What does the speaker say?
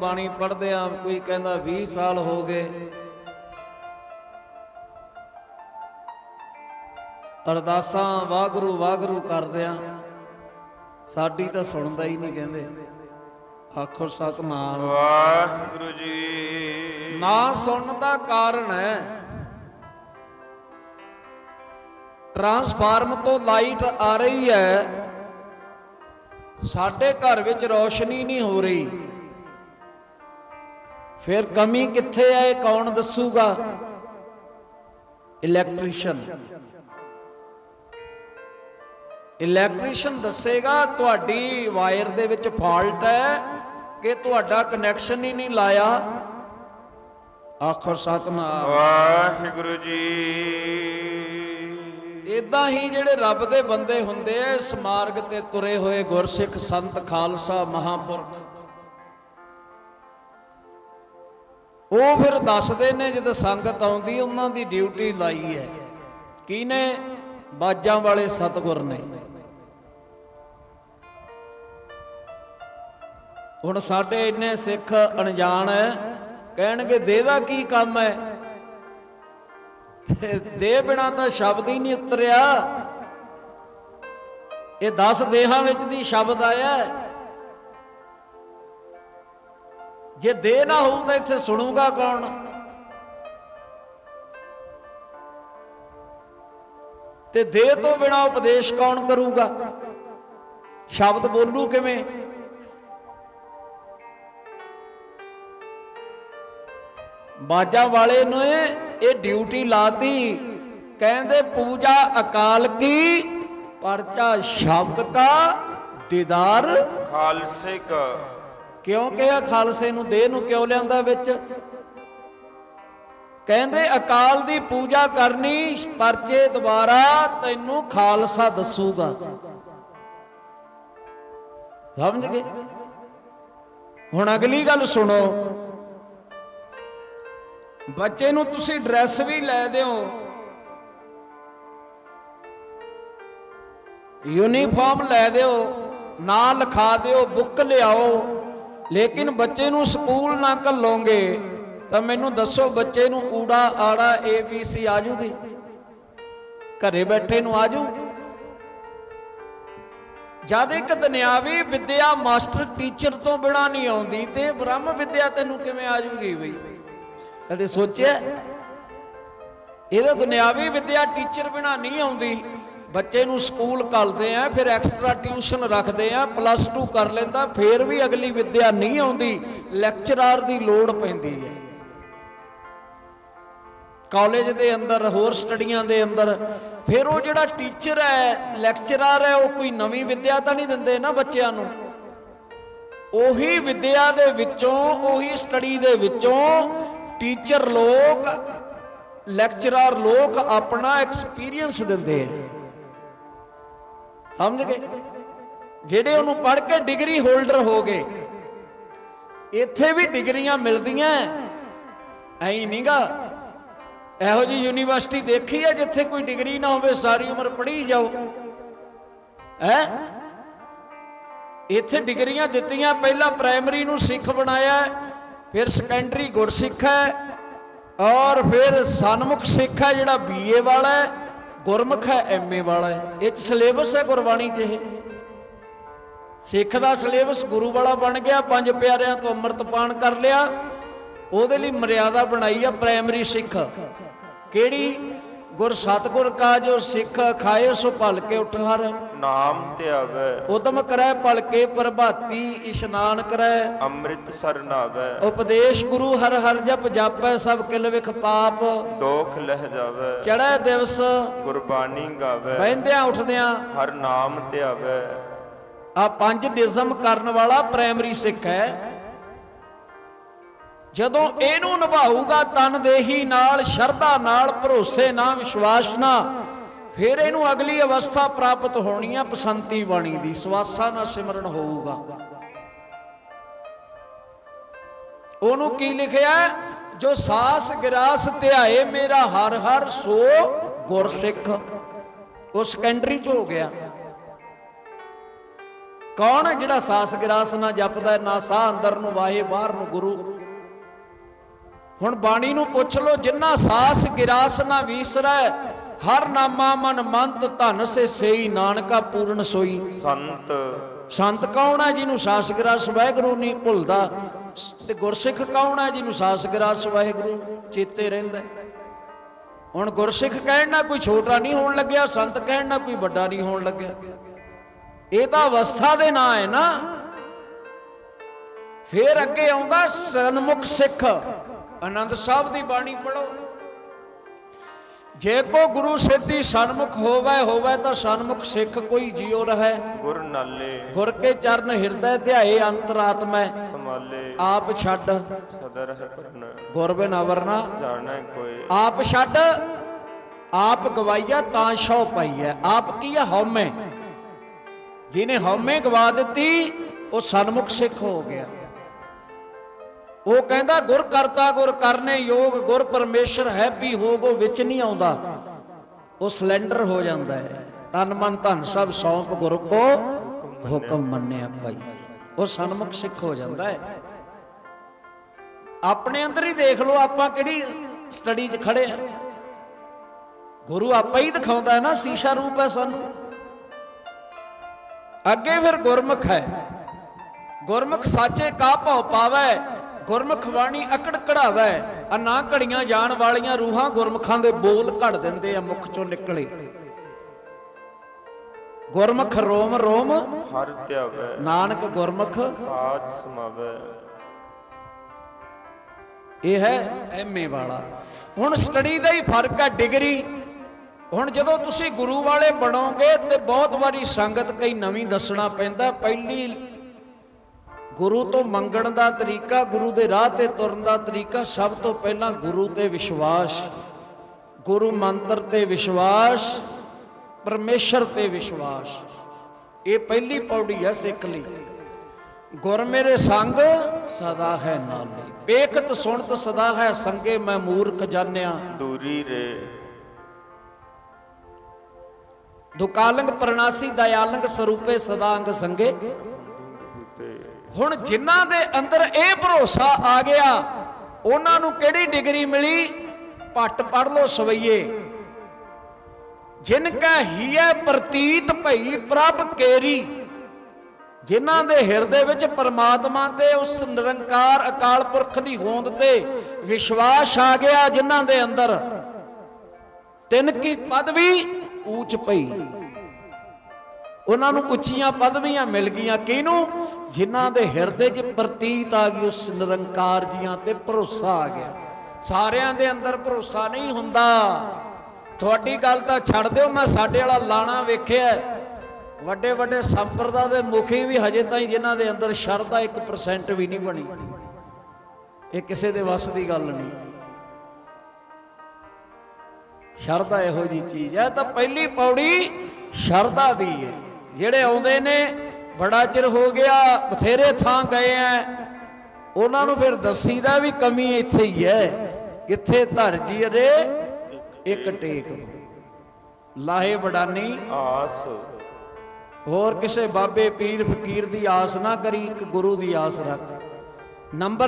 ਬਾਣੀ ਪੜ੍ਹਦੇ ਆ ਕੋਈ ਕਹਿੰਦਾ 20 ਸਾਲ ਹੋ ਗਏ। ਅਰਦਾਸਾਂ ਵਾਗਰੂ ਵਾਗਰੂ ਕਰਦੇ ਆ। ਸਾਡੀ ਤਾਂ ਸੁਣਦਾ ਹੀ ਨਹੀਂ ਕਹਿੰਦੇ। ਆਖੋ ਸਤਨਾਮ। ਵਾਹਿਗੁਰੂ ਜੀ। ਨਾ ਸੁਣਨ ਦਾ ਕਾਰਨ ਹੈ। ਟਰਾਂਸਫਾਰਮ ਤੋਂ ਲਾਈਟ ਆ ਰਹੀ ਹੈ। ਸਾਡੇ ਘਰ ਵਿੱਚ ਰੋਸ਼ਨੀ ਨਹੀਂ ਹੋ ਰਹੀ। ਫਿਰ ਕਮੀ ਕਿੱਥੇ ਹੈ ਇਹ ਕੌਣ ਦੱਸੂਗਾ? ਇਲੈਕਟ੍ਰੀਸ਼ੀਅਨ ਇਲੈਕਟ੍ਰੀਸ਼ੀਅਨ ਦੱਸੇਗਾ ਤੁਹਾਡੀ ਵਾਇਰ ਦੇ ਵਿੱਚ ਫਾਲਟ ਹੈ ਕਿ ਤੁਹਾਡਾ ਕਨੈਕਸ਼ਨ ਹੀ ਨਹੀਂ ਲਾਇਆ। ਆਖਰ ਸਤਨਾਮ। ਵਾਹਿਗੁਰੂ ਜੀ। ਇਦਾਂ ਹੀ ਜਿਹੜੇ ਰੱਬ ਦੇ ਬੰਦੇ ਹੁੰਦੇ ਐ ਇਸ ਮਾਰਗ ਤੇ ਤੁਰੇ ਹੋਏ ਗੁਰਸਿੱਖ ਸੰਤ ਖਾਲਸਾ ਮਹਾਪੁਰਖ। ਉਹ ਫਿਰ ਦੱਸਦੇ ਨੇ ਜਦੋਂ ਸੰਗਤ ਆਉਂਦੀ, ਉਹਨਾਂ ਦੀ ਡਿਊਟੀ ਲਾਈ ਹੈ। ਕਿਨੇ ਬਾਜਾਂ ਵਾਲੇ ਸਤਗੁਰ ਨੇ। ਹੁਣ ਸਾਡੇ ਇੰਨੇ ਸਿੱਖ ਅਣਜਾਣ ਹੈ, ਕਹਿਣਗੇ, ਦੇ ਦਾ ਕੀ ਕੰਮ ਹੈ? ਤੇ ਦੇ ਬਿਨਾ ਤਾਂ ਸ਼ਬਦ ਹੀ ਨਹੀਂ ਉਤਰਿਆ। ਇਹ 10 ਦੇਹਾਂ ਵਿੱਚ ਦੀ ਸ਼ਬਦ ਆਇਆ। ਹੈ। ਜੇ ਦੇ ਨਾ ਹੋਊ ਤਾਂ ਇੱਥੇ ਸੁਣੂਗਾ ਕੌਣ? ਤੇ ਦੇ ਤੋਂ ਬਿਨਾ ਉਪਦੇਸ਼ ਕੌਣ ਕਰੂਗਾ? ਸ਼ਬਦ ਬੋਲੂ ਕਿਵੇਂ? ਬਾਜਾ ਵਾਲੇ ਨੇ ਇਹ ਡਿਊਟੀ ਲਾਤੀ। ਕਹਿੰਦੇ, ਪੂਜਾ ਅਕਾਲ ਕੀ, ਪਰਚਾ ਸ਼ਬਦ ਕਾ, ਦੀਦਾਰ ਖਾਲਸੇ ਕਾ। ਕਿਉਂ ਕਿਹਾ ਖਾਲਸੇ ਨੂੰ ਦੇਹ ਨੂੰ ਕਿਉਂ ਲਿਆਂਦਾ ਵਿੱਚ? ਕਹਿੰਦੇ ਅਕਾਲ ਦੀ ਪੂਜਾ ਕਰਨੀ, ਪਰਚੇ ਦੁਬਾਰਾ ਤੈਨੂੰ ਖਾਲਸਾ ਦੱਸੂਗਾ। ਸਮਝ ਗਏ? ਹੁਣ ਅਗਲੀ ਗੱਲ ਸੁਣੋ। ਬੱਚੇ ਨੂੰ ਤੁਸੀਂ ਡਰੈਸ ਵੀ ਲੈ ਦਿਓ। ਯੂਨੀਫਾਰਮ ਲੈ ਦਿਓ, ਨਾਂ ਲਿਖਾ ਦਿਓ, ਬੁੱਕ ਲਿਆਓ। ਲੇਕਿਨ ਬੱਚੇ ਨੂੰ ਸਕੂਲ ਨਾ ਘੱਲੋਗੇ, ਤਾਂ ਮੈਨੂੰ ਦੱਸੋ ਬੱਚੇ ਨੂੰ ਊੜਾ, ਆੜਾ ਏ ਬੀ ਸੀ ਆ ਜੂਗੀ ਘਰੇ ਬੈਠੇ ਨੂੰ ਆ ਜੂ ਜਦ ਇੱਕ ਦੁਨਿਆਵੀ ਵਿੱਦਿਆ ਮਾਸਟਰ ਟੀਚਰ ਤੋਂ ਬਿਨਾ ਨਹੀਂ ਆਉਂਦੀ, ਤੇ ਬ੍ਰਹਮ ਵਿੱਦਿਆ ਤੈਨੂੰ ਕਿਵੇਂ ਆ ਜੂਗੀ ਬਈ? ਕਦੇ ਸੋਚਿਆ? ਇਹਦਾ ਦੁਨਿਆਵੀ ਵਿੱਦਿਆ ਟੀਚਰ ਬਿਨਾ ਨਹੀਂ ਆਉਂਦੀ। ਬੱਚੇ ਨੂੰ ਸਕੂਲ ਕੱਲਦੇ ਆ, ਫਿਰ ਐਕਸਟਰਾ ਟਿਊਸ਼ਨ ਰੱਖਦੇ ਆ ਪਲੱਸ 2 ਕਰ ਲੈਂਦਾ, ਫਿਰ ਵੀ ਅਗਲੀ ਵਿੱਦਿਆ ਨਹੀਂ ਆਉਂਦੀ ਲੈਕਚਰਰ ਦੀ ਲੋੜ ਪੈਂਦੀ ਹੈ। ਕਾਲਜ ਦੇ ਅੰਦਰ, ਹੋਰ ਸਟੱਡੀਆਂ ਦੇ ਅੰਦਰ, ਫਿਰ ਉਹ ਜਿਹੜਾ ਟੀਚਰ ਹੈ ਲੈਕਚਰਰ ਹੈ, ਉਹ ਕੋਈ ਨਵੀਂ ਵਿੱਦਿਆ ਤਾਂ ਨਹੀਂ ਦਿੰਦੇ ਨਾ ਬੱਚਿਆਂ ਨੂੰ। ਉਹੀ ਵਿੱਦਿਆ ਦੇ ਵਿੱਚੋਂ, ਉਹੀ ਸਟੱਡੀ ਦੇ ਵਿੱਚੋਂ ਟੀਚਰ ਲੋਕ ਲੈਕਚਰਰ ਲੋਕ ਆਪਣਾ ਐਕਸਪੀਰੀਅੰਸ ਦਿੰਦੇ ਆ। ਸਮਝ ਗਏ? ਜਿਹੜੇ ਉਹਨੂੰ ਪੜ੍ਹ ਕੇ ਡਿਗਰੀ ਹੋਲਡਰ ਹੋ ਗਏ, ਇੱਥੇ ਵੀ ਡਿਗਰੀਆਂ ਮਿਲਦੀਆਂ ਐਂ। ਨਹੀਂਗਾ ਇਹੋ ਜੀ ਯੂਨੀਵਰਸਿਟੀ ਦੇਖੀ ਹੈ ਜਿੱਥੇ ਕੋਈ ਡਿਗਰੀ ਨਾ ਹੋਵੇ, ਸਾਰੀ ਉਮਰ ਪੜ੍ਹੀ ਜਾਓ। ਹੈ? ਇੱਥੇ ਡਿਗਰੀਆਂ ਦਿੱਤੀਆਂ, ਪਹਿਲਾਂ ਪ੍ਰਾਇਮਰੀ ਨੂੰ ਸਿੱਖ ਬਣਾਇਆ, ਫਿਰ ਸੈਕੰਡਰੀ ਗੁਰਸਿੱਖ ਹੈ ਔਰ ਫਿਰ ਸਨਮੁਖ ਸਿੱਖ ਹੈ ਜਿਹੜਾ ਬੀਏ ਵਾਲਾ ਹੈ ਗੁਰਮੁਖ ਹੈ ਐਮਏ ਵਾਲਾ ਹੈ ਇਹ ਚ ਸਿਲੇਬਸ ਹੈ ਗੁਰਬਾਣੀ ਚ ਇਹ। ਸਿੱਖ ਦਾ ਸਿਲੇਬਸ ਗੁਰੂ ਵਾਲਾ ਬਣ ਗਿਆ, ਪੰਜ ਪਿਆਰਿਆਂ ਤੋਂ ਅੰਮ੍ਰਿਤ ਪਾਣ ਕਰ ਲਿਆ। ਉਹਦੇ ਲਈ ਮਰਿਆਦਾ ਬਣਾਈ ਆ ਪ੍ਰਾਇਮਰੀ ਸਿੱਖ। ਕਿਹੜੀ? ਗੁਰ ਸਤਗੁਰ ਕਾ ਜੋ ਸਿੱਖ ਖਾਏ ਸੋ ਭਲ ਕੇ ਉਠ ਹਰ। ਨਾਮ ਧਿਆਵੈ ਉਦਮ ਕਰੈ ਭਲ ਕੇ ਪ੍ਰਭਾਤੀ ਇਸ਼ਨਾਨ ਕਰੈ। ਅੰਮ੍ਰਿਤ ਸਰ ਨਾਵੈ। ਉਪਦੇਸ਼ ਗੁਰੂ ਹਰ ਹਰ ਜਪ ਜਾਪੈ ਸਭ ਕਿਲ ਵਿਖ ਪਾਪ। ਦੋਖ ਲਹਿ ਜਾਵੈ। ਚੜ੍ਹੈ ਦਿਵਸ ਗੁਰਬਾਣੀ ਗਾਵੈ। ਬਹਿੰਦਿਆਂ ਉੱਠਦਿਆਂ ਹਰ ਨਾਮ ਧਿਆਵੈ ਆ ਪੰਜ ਨਿਜ਼ਮ ਕਰਨ ਵਾਲਾ ਪ੍ਰਾਇਮਰੀ ਸਿੱਖ ਹੈ। ਜਦੋਂ ਇਹਨੂੰ ਨਿਭਾਊਗਾ ਤਨਦੇਹੀ ਨਾਲ, ਸ਼ਰਧਾ ਨਾਲ, ਭਰੋਸੇ ਨਾਲ, ਵਿਸ਼ਵਾਸ ਨਾਲ, ਫਿਰ ਇਹਨੂੰ ਅਗਲੀ ਅਵਸਥਾ ਪ੍ਰਾਪਤ ਹੋਣੀ ਆ ਪਸੰਤੀ ਬਾਣੀ ਦੀ। ਸਵਾਸਾਂ ਨਾਲ ਸਿਮਰਨ ਹੋਊਗਾ। ਉਹਨੂੰ ਕੀ ਲਿਖਿਆ? ਜੋ ਸਾਸ ਗਿਰਾਸ ਧਿਆਏ ਮੇਰਾ ਹਰ ਹਰ, ਸੋ ਗੁਰਸਿੱਖ ਉਹ ਸੈਕੰਡਰੀ ਚ ਹੋ ਗਿਆ। ਕੌਣ ਹੈ ਜਿਹੜਾ ਸਾਸ ਗਿਰਾਸ ਨਾ ਜਪਦਾ ਨਾ ਸਾਹ ਅੰਦਰ ਨੂੰ, ਵਾਹੇ ਬਾਹਰ ਨੂੰ ਗੁਰੂ। ਹੁਣ ਬਾਣੀ ਨੂੰ ਪੁੱਛ ਲੋ ਜਿੰਨਾ ਸਾਸ ਗਿਰਾਸ ਨਾ ਵੀਸਰੈ ਹਰ ਨਾਮਾ ਮਨ ਮੰਤ ਧਨ ਸੇ ਸਈ ਨਾਨਕਾ ਪੂਰਨ ਸੋਈ। ਸੰਤ। ਸੰਤ ਕੌਣ ਹੈ ਜਿਹਨੂੰ ਸਾਸ ਗਿਰਾਸ ਵਾਹਿਗੁਰੂ ਨਹੀਂ ਭੁੱਲਦਾ? ਤੇ ਗੁਰਸਿੱਖ ਕੌਣ ਹੈ ਜਿਹਨੂੰ ਸਾਸ ਗਿਰਾਸ ਵਾਹਿਗੁਰੂ ਚੇਤੇ ਰਹਿੰਦਾ? ਹੁਣ ਗੁਰਸਿੱਖ ਕਹਿਣ ਨਾਲ ਕੋਈ ਛੋਟਾ ਨਹੀਂ ਹੋਣ ਲੱਗਿਆ ਸੰਤ ਕਹਿਣ ਨਾਲ ਕੋਈ ਵੱਡਾ ਨਹੀਂ ਹੋਣ ਲੱਗਿਆ। ਇਹ ਤਾਂ ਅਵਸਥਾ ਦੇ ਨਾਂ ਹੈ ਨਾ। ਫਿਰ ਅੱਗੇ ਆਉਂਦਾ ਸਨਮੁਖ ਸਿੱਖ। ਆਨੰਦ ਸਾਹਿਬ ਦੀ ਬਾਣੀ ਪੜੋ ਜੇ ਕੋ ਗੁਰੂ ਸਿੱਧੀ ਸਨਮੁਖ ਹੋਵੇ ਹੋਵੇ ਤਾਂ ਸਨਮੁਖ ਸਿੱਖ ਕੋਈ ਜਿਉ ਰਹੈ। ਗੁਰ ਨਾਲੇ। ਗੁਰ ਕੇ ਚਰਨ ਹਿਰਦੈ ਧਿਆਏ ਅੰਤਰਾਤਮੈ। ਸਮਾਲੇ ਆਪ ਛੱਡ। ਸਦਰ ਹੈ ਪਰਨ ਗੁਰ ਬਿਨ ਅਵਰਨਾ। ਜਾਣੈ ਕੋਈ। ਆਪ ਛੱਡ। ਆਪ ਗਵਾਈਆ ਤਾਂ ਸ਼ੋ ਪਾਈਐ। ਆਪ ਕੀ ਹੈ ਹਉਮੈ? ਜਿਹਨੇ ਹਉਮੈ ਗਵਾ ਦਿੱਤੀ ਉਹ ਸਨਮੁਖ ਸਿੱਖ ਹੋ ਗਿਆ। ਉਹ ਕਹਿੰਦਾ, ਗੁਰ ਕਰਤਾ, ਗੁਰ ਕਰਨੇ ਯੋਗ, ਗੁਰ ਪਰਮੇਸ਼ਰ ਹੈਪੀ ਹੋਗ ਉਹ ਵਿੱਚ ਨਹੀਂ ਆਉਂਦਾ। ਉਹ ਸਿਲੰਡਰ ਹੋ ਜਾਂਦਾ ਹੈ। ਤਨ ਮਨ ਧਨ ਸਭ ਸੌਂਪ, ਗੁਰ ਕੋ ਹੁਕਮ ਮੰਨਿਆ ਭਾਈ। ਉਹ ਸਨਮੁਖ ਸਿੱਖ ਹੋ ਜਾਂਦਾ ਹੈ। ਆਪਣੇ ਅੰਦਰ ਹੀ ਦੇਖ ਲਓ, ਆਪਾਂ ਕਿਹੜੀ ਸਟੱਡੀ 'ਚ ਖੜੇ ਆ ਗੁਰੂ ਆਪਾ ਹੀ ਦਿਖਾਉਂਦਾ ਹੈ ਨਾ, ਸੀਸ਼ਾ ਰੂਪ ਹੈ ਸਾਨੂੰ। ਅੱਗੇ ਫਿਰ ਗੁਰਮੁਖ ਹੈ। ਗੁਰਮੁਖ ਸਾਚੇ ਕਾ ਭਉ ਪਾਵੈ ਗੁਰਮੁਖ ਬਾਣੀ ਅਕੜ ਕਢਾਵੈ ਆ ਨਾ ਘੜੀਆਂ ਜਾਣ ਵਾਲੀਆਂ ਰੂਹਾਂ ਗੁਰਮੁਖਾਂ ਦੇ ਬੋਲ ਘੜ ਦਿੰਦੇ ਆ ਮੁਖ ਚੋਂ ਨਿਕਲੇ। ਗੁਰਮੁਖ ਰੋਮ ਰੋਮ ਹਰ ਧਿਆਵੈ। ਨਾਨਕ ਗੁਰਮੁਖ। ਸਾਜ ਸਮਾਵੈ। ਇਹ ਹੈ ਐਮਏ ਵਾਲਾ। ਹੁਣ ਸਟੱਡੀ ਦਾ ਹੀ ਫ਼ਰਕ ਹੈ ਡਿਗਰੀ। ਹੁਣ ਜਦੋਂ ਤੁਸੀਂ ਗੁਰੂ ਵਾਲੇ ਬਣੋਗੇ ਤੇ ਬਹੁਤ ਵਾਰੀ ਸੰਗਤ ਕਈ ਨਵੀਂ ਦੱਸਣਾ ਪੈਂਦਾ ਪਹਿਲੀ ਗੁਰੂ ਤੋਂ ਮੰਗਣ ਦਾ ਤਰੀਕਾ ਗੁਰੂ ਦੇ ਰਾਹ ਤੇ ਤੁਰਨ ਦਾ ਤਰੀਕਾ ਸਭ ਤੋਂ ਪਹਿਲਾਂ ਗੁਰੂ ਤੇ ਵਿਸ਼ਵਾਸ। ਗੁਰੂ ਮੰਤਰ ਤੇ ਵਿਸ਼ਵਾਸ ਪਰਮੇਸ਼ਰ ਤੇ ਵਿਸ਼ਵਾਸ। ਇਹ ਪਹਿਲੀ ਪੌੜੀ ਹੈ ਸਿੱਖ ਲਈ। ਗੁਰ ਮੇਰੇ ਸੰਗ ਸਦਾ ਹੈ ਨਾਲੇ ਵੇਖਤ ਸੁਣਤ ਸਦਾ ਹੈ ਸੰਗੇ ਮੈਂ ਮੂਰਖ ਜਾਣਿਆ। ਦੂਰੀ ਰੇ। ਦੁਕਾਲੰਗ ਪ੍ਰਣਾਸੀ ਦਇਆਲੰਗ ਸਰੂਪੇ ਸਦਾ ਅੰਗ ਸੰਗੇ। ਹੁਣ ਜਿਨ੍ਹਾਂ ਦੇ ਅੰਦਰ ਇਹ ਭਰੋਸਾ ਆ ਗਿਆ, ਉਹਨਾਂ ਨੂੰ ਕਿਹੜੀ ਡਿਗਰੀ ਮਿਲੀ? ਪੱਟ ਪੜ ਲੋ ਸਵਈਏ। ਜਿਨ ਕਾ ਹੀਐ ਪ੍ਰਤੀਤ ਭਈ ਪ੍ਰਭ ਕੇਰੀ, ਜਿਨ੍ਹਾਂ ਦੇ ਹਿਰਦੇ ਵਿੱਚ ਪਰਮਾਤਮਾ ਤੇ ਉਸ ਨਿਰੰਕਾਰ ਅਕਾਲ ਪੁਰਖ ਦੀ ਹੋਂਦ ਤੇ ਵਿਸ਼ਵਾਸ ਆ ਗਿਆ ਜਿਨ੍ਹਾਂ ਦੇ ਅੰਦਰ, ਤਿੰਨ ਕੀ ਪਦਵੀ ਊਚ ਪਈ ਉਹਨਾਂ ਨੂੰ ਉੱਚੀਆਂ ਪਦਵੀਆਂ ਮਿਲ ਗਈਆਂ। ਕਿਹਨੂੰ? ਜਿਨ੍ਹਾਂ ਦੇ ਹਿਰਦੇ 'ਚ ਪ੍ਰਤੀਤ ਆ ਗਈ, ਉਸ ਨਿਰੰਕਾਰ ਜੀਆਂ ਤੇ ਭਰੋਸਾ ਆ ਗਿਆ। ਸਾਰਿਆਂ ਦੇ ਅੰਦਰ ਭਰੋਸਾ ਨਹੀਂ ਹੁੰਦਾ। ਤੁਹਾਡੀ ਗੱਲ ਤਾਂ ਛੱਡ ਦਿਓ, ਮੈਂ ਸਾਡੇ ਵਾਲਾ ਲਾਣਾ ਵੇਖਿਆ। ਵੱਡੇ ਵੱਡੇ ਸੰਪਰਦਾ ਦੇ ਮੁਖੀ ਵੀ ਹਜੇ ਤਾਈਂ ਜਿਨ੍ਹਾਂ ਦੇ ਅੰਦਰ ਸ਼ਰਧਾ 1% ਵੀ ਨਹੀਂ ਬਣੀ। ਇਹ ਕਿਸੇ ਦੇ ਵੱਸ ਦੀ ਗੱਲ ਨਹੀਂ। ਸ਼ਰਧਾ ਇਹੋ ਜੀ ਚੀਜ਼ ਹੈ ਤਾਂ ਪਹਿਲੀ ਪੌੜੀ ਸ਼ਰਧਾ ਦੀ ਹੈ ਜਿਹੜੇ ਆਉਂਦੇ ਨੇ ਬੜਾ ਚਿਰ ਹੋ ਗਿਆ ਬਥੇਰੇ ਥਾਂ ਗਏ ਆ ਉਹਨਾਂ ਨੂੰ ਫਿਰ ਦੱਸੀਦਾ ਵੀ ਕਮੀ ਇੱਥੇ ਹੀ ਹੈ ਕਿੱਥੇ ਧਰ ਜੀ ਰੇ ਇੱਕ ਟੇਕ ਲਾਹੇ ਬੜਾਨੀ ਆਸ। ਹੋਰ ਕਿਸੇ ਬਾਬੇ ਪੀਰ ਫਕੀਰ ਦੀ ਆਸ ਨਾ ਕਰੀ ਇੱਕ ਗੁਰੂ ਦੀ ਆਸ ਰੱਖ। ਨੰਬਰ